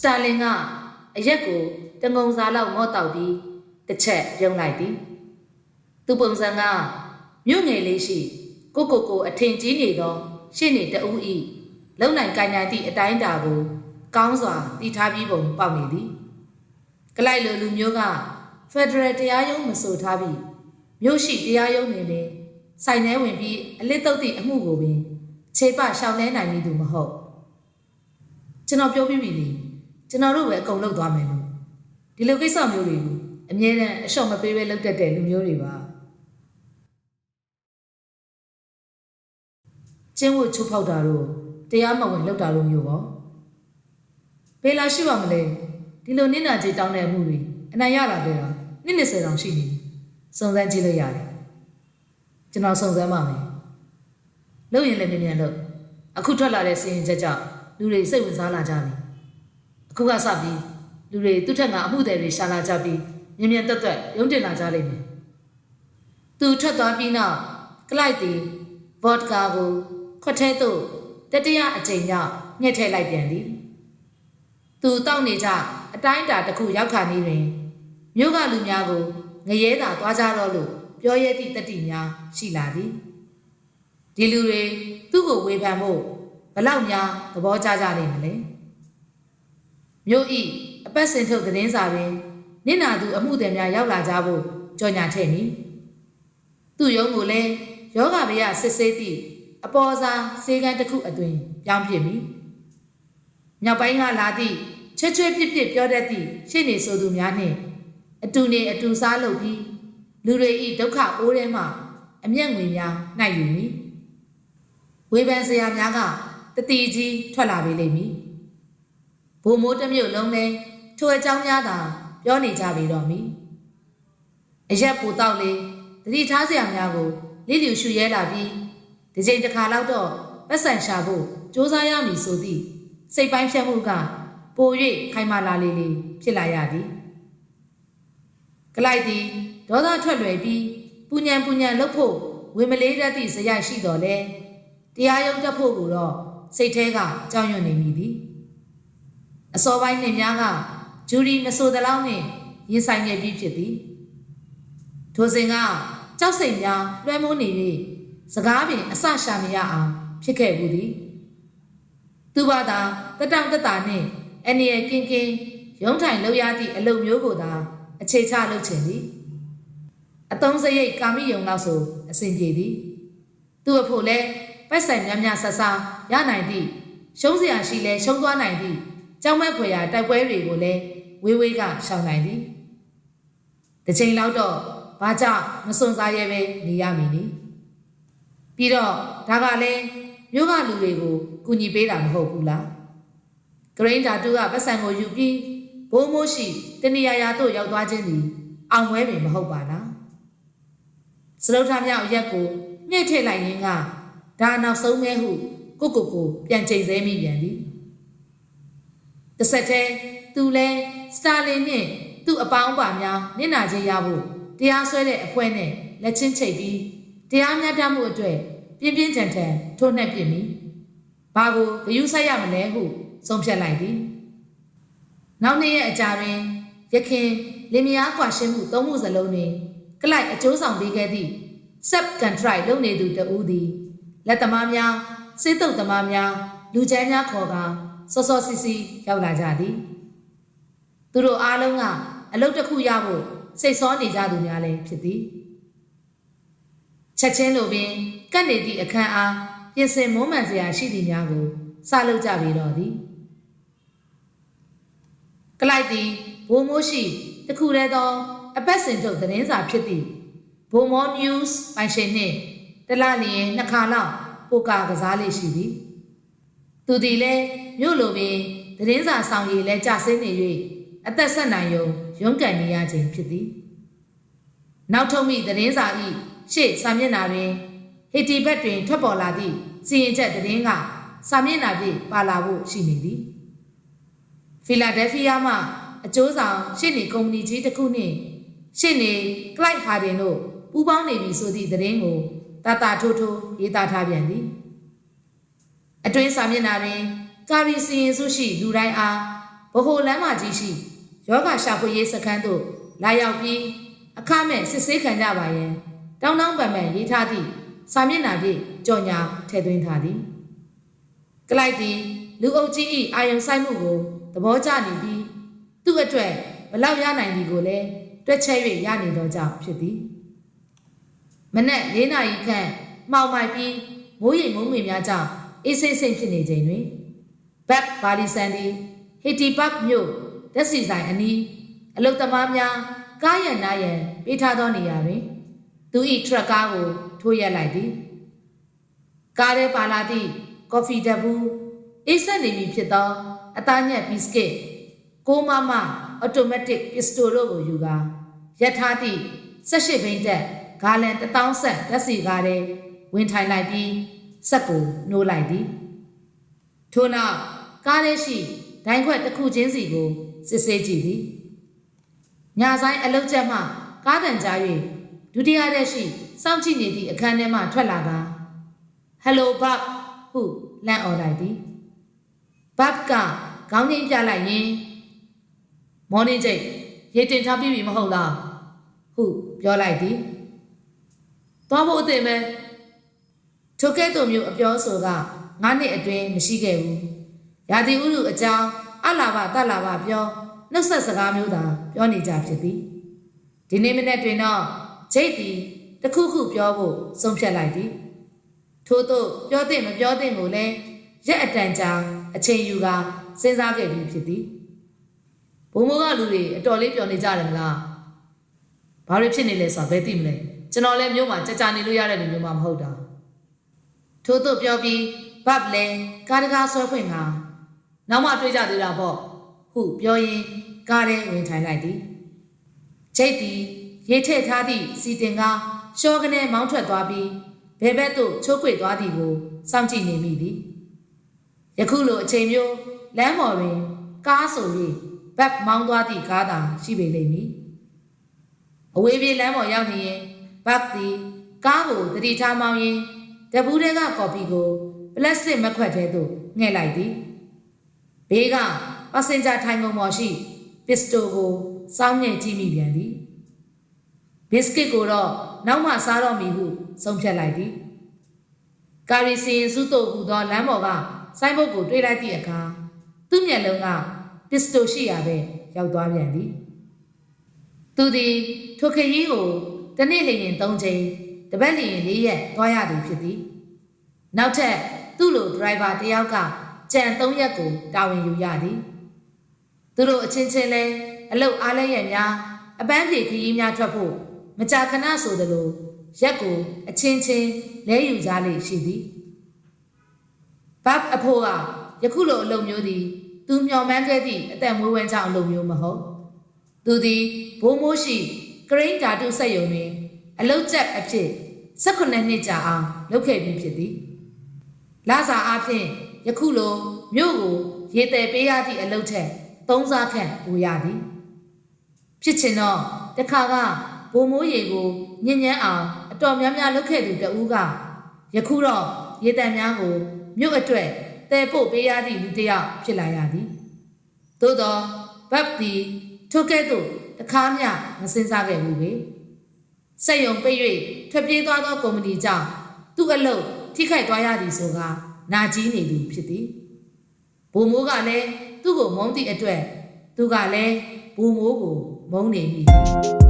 စတာလင်ကအရက်ကိုတငုံစားလောက်မော့တောက်ပြီးတစ်ချက်ပြုံးလိုက်သည်သူပုံစံကမြို့ငယ်လေးရှိကိုကိုကိုအထင်ကြီးနေသောရှင့်နေတဦးဤလုံနိုင်ကိုင်နိုင်သည့်အတိုင်းအတာကိုကောင်းစွာတည်ထားပြီးပုံပေါက်နေသည်ကလိုက်လိုလူမျိုးကဖက်ဒရယ်တရားရုံးမဆိုထားပြီးမြို့ရှိတရားရုံးနေလေစိုင်ထဲဝင်ပြီးအလစ်တုတ်သည့်အမှုကိုပင်ခြေပရှောင်လဲနိုင်မည်သူမဟုတ်ကျွန်တော်ပြောပြပြီလေ ကျွန်တော်တို့ပဲအကုန်လုပ်သွားမယ်လို့ဒီလိုကိစ္စမျိုးတွေကိုအမြဲတမ်းအလျှော့မပေးဘဲလုပ်တတ်တဲ့လူမျိုးတွေပါကျင်းဝတ်ချိုးဖောက်တာတို့တရားမဝင်လုပ်တာတို့မျိုးပေါ့ဘယ်လာရှိပါမလဲဒီလိုနင့်နာကြီးတောင်းတဲ့အမှုတွေအနိုင်ရတာပဲလားနှစ်20တောင်ရှိနေပြီစုံစမ်းကြည့်လို့ရတယ်ကျွန်တော်စုံစမ်းပါမယ်လုပ်ရင်လည်းမြန်မြန်လုပ်အခုထွက်လာတဲ့စီရင်ချက်ကြောင့်လူတွေစိတ်ဝင်စားလာကြပြီ အခုကစပြီးလူတွေသူ့ထက်ငါအမှုတွေတွေရှာလာကြပြီးမြန်မြန်တက်တက်ရုံးတင်လာကြလိမ့်မယ်သူထွက်သွားပြီးနောက်ကလိုက်တီဗော့ဒကာကိုခွက်ထဲသို့တတိယအကြိမ်မြောက်ညှက်ထည့်လိုက်ပြန်သည်သူတောက်နေကြအတိုင်းအတာတစ်ခုရောက်ခါနေတွင်မြို့ကလူများကိုငရဲသာသွားကြတော့လို့ပြောရဲသည့်တတိများရှိလာသည်ဒီလူတွေသူ့ကိုဝေဖန်ဖို့ဘလောက်များသဘောကျကြလိမ့်မလဲ မြို့ဤအပတ်စဉ်ထုတ်သတင်းစာတွင်နင့်နာသူအမှုသည်များရောက်လာကြဖို့ကြော်ညာထည့်နီသူ့ရုံးကိုလည်းယောဂဗျာစစ်ဆေးသည့်အပေါ်စားစေကန်းတစ်ခုအတွင်ပြောင်းပြစ်မိမြောက်ပိုင်းကလာသည့်ချွတ်ချွတ်ပြစ်ပြစ်ပြောတတ်သည့်ရှင့်နေဆိုသူများနှင့်အတူနေအတူစားလုပ်ပြီးလူတွေဤဒုက္ခအိုးထဲမှအမျက်ငွေများနှိုက်ယူမိဝေဖန်စရာများကတတိကြီးထွက်လာပေလိမ့်မည် ဘုံမိုးတစ်မြို့လုံးလဲထိုအကြောင်းများသာပြောနေကြပေတော့မည်အရက်ပူတော့လေတတိထားစရာများကိုလိလျူရှူရဲလာပြီးဒီချိန်တစ်ခါလောက်တော့ပတ်စံရှာဖို့စူးစမ်းရမည်ဆိုသည့်စိတ်ပိုင်းဖြတ်မှုကပို၍ခိုင်မာလာလေလေဖြစ်လာရသည်ကလိုက်သည်ဒေါသထွက်လွယ်ပြီးပူညံပူညံလှုပ်ဖို့ဝေမလေးတတ်သည့်ဇယိုက်ရှိတော်လဲတရားရုံးတက်ဖို့ကိုတော့စိတ်แท้ကကြောက်ရွံ့နေမိသည် အစောပိုင်းနှစ်များကဂျူရီမဆိုသလောက်နှင့်ရင်ဆိုင်ခဲ့ပြီးဖြစ်သည်ထိုစဉ်ကကြောက်စိတ်များလွှဲမိုးနေ၍စကားပင်အဆရှာမရအောင်ဖြစ်ခဲ့ဘူးသည်သူဘာသာတတောင်တတာနှင့်အနေရကင်းကင်းရုံးထိုင်လောက်ရသည့်အလုပ်မျိုးကိုသာအခြေချလုပ်ချင်သည်အတုံးစရိတ်ကာမိယုံလောက်ဆိုအစဉ်ပြေသည်သူ့အဖို့လဲပိုက်ဆိုင်များများဆဆရနိုင်သည့်ရှုံးစရာရှိလဲရှုံးသွားနိုင်သည့် ကြောင်းမဲ့ဖွယ်ရာတိုက်ပွဲတွေကိုလည်းဝေးဝေးကရှောင်နိုင်သည်တစ်ချိန်လောက်တော့ဘာကြောင့်မစွန့်စားရဲပဲနေရမည်နိပြီးတော့ဒါကလည်းမြို့ကလူတွေကိုကူညီပေးတာမဟုတ်ဘူးလားဂရိန်းဓာတုကပတ်စံကိုယူပြီးဘိုးမိုးရှိတနေရာရာတို့ရောက်သွားခြင်းသည်အောင်ပွဲပင်မဟုတ်ပါလားစလုထမြောက်ရက်ကိုညှိထည့်လိုက်ရင်းကဒါနောက်ဆုံးမဲဟုကိုကိုကိုပြန်ချိန်ဆဲမိပြန်သည် တစ်ဆက်တည်းသူလဲစတာလင်နှင့်သူ့အပေါင်းပါများနင့်နာချင်းရဖို့တရားစွဲတဲ့အဖွဲနဲ့လက်ချင်းချိတ်ပြီးတရားမျှတမှုအတွက်ပြင်းပြင်းထန်ထန်ထိုးနှက်ပြစ်မိဘာကိုဂယုဆိုင်ရမလဲဟုဆုံးဖြတ်လိုက်သည်နောက်နေ့ရဲ့အကြာတွင်ရခင်လင်မယားကွာရှင်းမှုသုံးမှုစလုံးတွင်ကလိုက်အကျိုးဆောင်ပေးခဲ့သည့် sub control လုပ်နေသူတဦးသည်လက်သမားများစေးတုပ်သမားများလူချမ်းများခေါ်ကာ စောစောစီစီရောက်လာကြသည်သူတို့အားလုံးကအလုပ်တစ်ခုရဖို့စိတ်ဆောနေကြသူများလည်းဖြစ်သည်ချက်ချင်းလိုပင်ကတ်နေသည့်အခန်းအားပြင်ဆင်မုံမှန်စရာရှိသည်များကိုစလုပ်ကြပေတော့သည်ကလိုက်သည်ဘိုးမိုးရှိတခုတည်းသော အပတ်စဉ်ထုတ်သတင်းစာဖြစ်သည့်ဘိုမော news ပိုင်ရှင်နှင့်တလလျင်နှစ်ခါလောက်ပိုကာကစားလေးရှိသည် သူသည်လည်းမြို့လိုပင်သတင်းစာဆောင်ရည်လဲကြဆင်းနေ၍အသက်ဆက်နိုင်ရုံရုန်းကန်နေရခြင်းဖြစ်သည်နောက်ထုတ်မိသတင်းစာ၏ရှေ့စာမျက်နှာတွင်ဟီတီဘက်တွင်ထွက်ပေါ်လာသည့်စီရင်ချက်သတင်းကစာမျက်နှာဖြင့်ပါလာဖို့ရှိနေသည်ဖီလာဒဲဖီးယားမှအကျိုးဆောင်ရှစ်နေကုမ္ပဏီကြီးတစ်ခုနှင့်ရှစ်နေကလိုက်ဟာဒင်တို့ပူးပေါင်းနေပြီဆိုသည့်သတင်းကိုတာတာထိုးထိုးရေးသားထားပြန်သည် အတွင်းစာမျက်နှာတွင်ကာရီစီရင်စုရှိလူတိုင်းအားဗဟိုလမ်းမကြီးရှိယောဂရှာဖွေရေးစခန်းသို့လာရောက်ပြီးအခမဲ့စစ်ဆေးခံကြပါရန်တောင်းတောင်းပန်ပန်ရေးထားသည့်စာမျက်နှာဖြင့်ကြော်ညာထည့်သွင်းထားသည်ကလိုက်သည်လူအုပ်ကြီး၏အာယုံဆိုင်မှုကိုသဘောကျနေပြီးသူ့အတွက်ဘလောက်ရနိုင်သည်ကိုလည်းတွက်ချက်၍ရနေသောကြောင့်ဖြစ်သည်မနက်၄နာရီခန့်မှောင်မိုက်ပြီးမိုးရိမ်မိုးငွေများကြောင့် အေးစိမ့်စိမ့်ဖြစ်နေချိန်တွင်ဘက်ဘာလီဆန်သည်ဟီတီဘတ်မြို့တက်စီဆိုင်အနီးအလုတ်သမားများကားရန်နားရန်ပေးထားသောနေရာတွင်သူ၏ထရက်ကားကိုထိုးရက်လိုက်သည်ကားထဲပါလာသည့်ကော်ဖီတပူအေးဆက်နေပြီဖြစ်သောအသားညက်ဘီစကစ်ကိုမမအော်တိုမက်တစ်ပစ္စတိုတို့ကိုယူကာရက်ထားသည့်18ဘိန်းတက်ဂါလန်1000ဆက်ဓာတ်စီကားထဲဝင်ထိုင်လိုက်ပြီး ဆက်ကိုနှိုးလိုက်သည်ထို့နောက်ကားထဲရှိဒိုင်းခွက်တစ်ခုချင်းစီကိုစစ်ဆေးကြည့်သည်ညဆိုင်အလုတ်ချက်မှကားတန်ကြား၍ဒုတိယရက်ရှိစောင့်ကြည့်နေသည့်အခန်းထဲမှထွက်လာတာဟယ်လိုဘတ်ဟုလန့်អော်လိုက်သည်ဘတ်ကခေါင်းငိမ့်ပြလိုက်ရင်မော်နင်းကျိတ်ရေတင်ထားပြီးပြီမဟုတ်လားဟုပြောလိုက်သည်သွားဖို့အသင့်ပဲ ထိုကဲ့သို့မျိုးအပြောဆိုကငါးနှစ်အတွင်းမရှိခဲ့ဘူးရာသီဥတုအကြောင်းအလာဘတတ်လာဘပြောနှုတ်ဆက်စကားမျိုးသာပြောနေကြဖြစ်သည်ဒီနေ့မနေ့တွင်တော့ဂျိတ်သည်တခုခုပြောဖို့ဆုံးဖြတ်လိုက်သည်ထို့သို့ပြောတဲ့မပြောတဲ့ကိုလည်းရက်အတန်ကြာအချိန်ယူကာစဉ်းစားခဲ့ပြီးဖြစ်သည်ဘုံမိုးကလူတွေအတော်လေးပျော်နေကြတယ်မလားဘာတွေဖြစ်နေလဲဆိုတာဘယ်သိမလဲကျွန်တော်လည်းမျိုးမှာကြာကြာနေလို့ရတဲ့လူမျိုးမှမဟုတ်တာ ထို့သို့ပြောပြီးဘတ်လည်းကားတကားဆွဲဖွင့်ကနောက်မှတွေ့ကြသေးတာပေါ့ဟုပြောရင်းကားထဲဝင်ထိုင်လိုက်သည်ဂျိတ်သည်ရေထည့်ထားသည့်စီတင်ကားရှောကနေမောင်းထွက်သွားပြီးဘဲဘက်သို့ချိုးကွေသွားသည်ကိုစောင့်ကြည့်နေမိသည်ယခုလိုအချိန်မျိုးလမ်းပေါ်တွင် ကားဆို၍ဘက်မောင်းသွားသည့်ကားသာရှိပေလိမ့်မည်အဝေးပြေးလမ်းပေါ်ရောက်နေရင်ဘက်သည်ကားကိုတတိထားမောင်းရင်း တပူးတဲကကော်ပီကိုပလတ်စတစ်မက်ခွက်ထဲသို့ငှဲ့လိုက်သည်ဘေးကပါစင်ဂျာထိုင်ကုန်ပေါ်ရှိပစ္စတိုကိုစောင်းငဲ့ကြည့်မိပြန်သည်ဘစ်ကစ်ကိုတော့နောက်မှစားတော့မည်ဟုဆုံးဖြတ်လိုက်သည်ကာရီစီရင်စုတို့ဟူသောလမ်းပေါ်ကဆိုင်းဘုတ်ကိုတွေးလိုက်သည့်အခါသူ့မျက်လုံးကပစ္စတိုရှိရာပဲရောက်သွားပြန်သည်သူသည်ထိုခရီးကိုတစ်နေ့လျင်၃ချိန် တပတ်လျင်၄ရက်သွားရသည်ဖြစ်သည်နောက်ထပ်သူ့လိုဒရိုင်ဘာတစ်ယောက်ကကြံ၃ရက်ကိုတာဝန်ယူရသည်သူတို့အချင်းချင်းလဲအလုတ်အားလဲရက်များအပန်းဖြေခရီးများထွက်ဖို့မကြာခဏဆိုသလိုရက်ကိုအချင်းချင်းလဲယူကြလေရှိသည်ဘတ်အဖိုးကယခုလိုအလုပ်မျိုးသည်သူမျှော်မှန်းခဲ့သည့်အသက်မွေးဝမ်းကြောင်းအလုပ်မျိုးမဟုတ်သူသည်ဘိုးမိုးရှိကရိန်းဓာတုစက်ယုံတွင် အလုတ်ကျက်အဖြစ်18နှစ်ကြာအောင်လုပ်ခဲ့ပြီးဖြစ်သည်လာစာအားဖြင့်ယခုလိုမြို့ကိုရေတယ်ပေးရသည့်အလုပ်ထက်သုံးစားခန့်ပိုရသည်ဖြစ်ချင်တော့တခါကဘိုးမိုးရေကိုညဉ့်ညမ်းအောင်အတော်များများလုပ်ခဲ့သူတဦးကယခုတော့ရေတံများကိုမြို့အတွက်တဲပို့ပေးရသည့်လူတစ်ယောက်ဖြစ်လာရသည်သို့တော့ဘတ်တီထိုကဲ့သို့တခါမျှမစင်စားခဲ့ဘူးပဲ စက်ယုံပိတ်၍ထွက်ပြေးသွားသောကုမ္ပဏီကြောင့်သူ့အလုပ်ထိခိုက်သွားရသည်ဆိုကနာကြီးနေသူဖြစ်သည်ဘိုးမိုးကလည်းသူ့ကိုမုန်းသည့်အတွက်သူကလည်းဘိုးမိုးကိုမုန်းနေမိသည်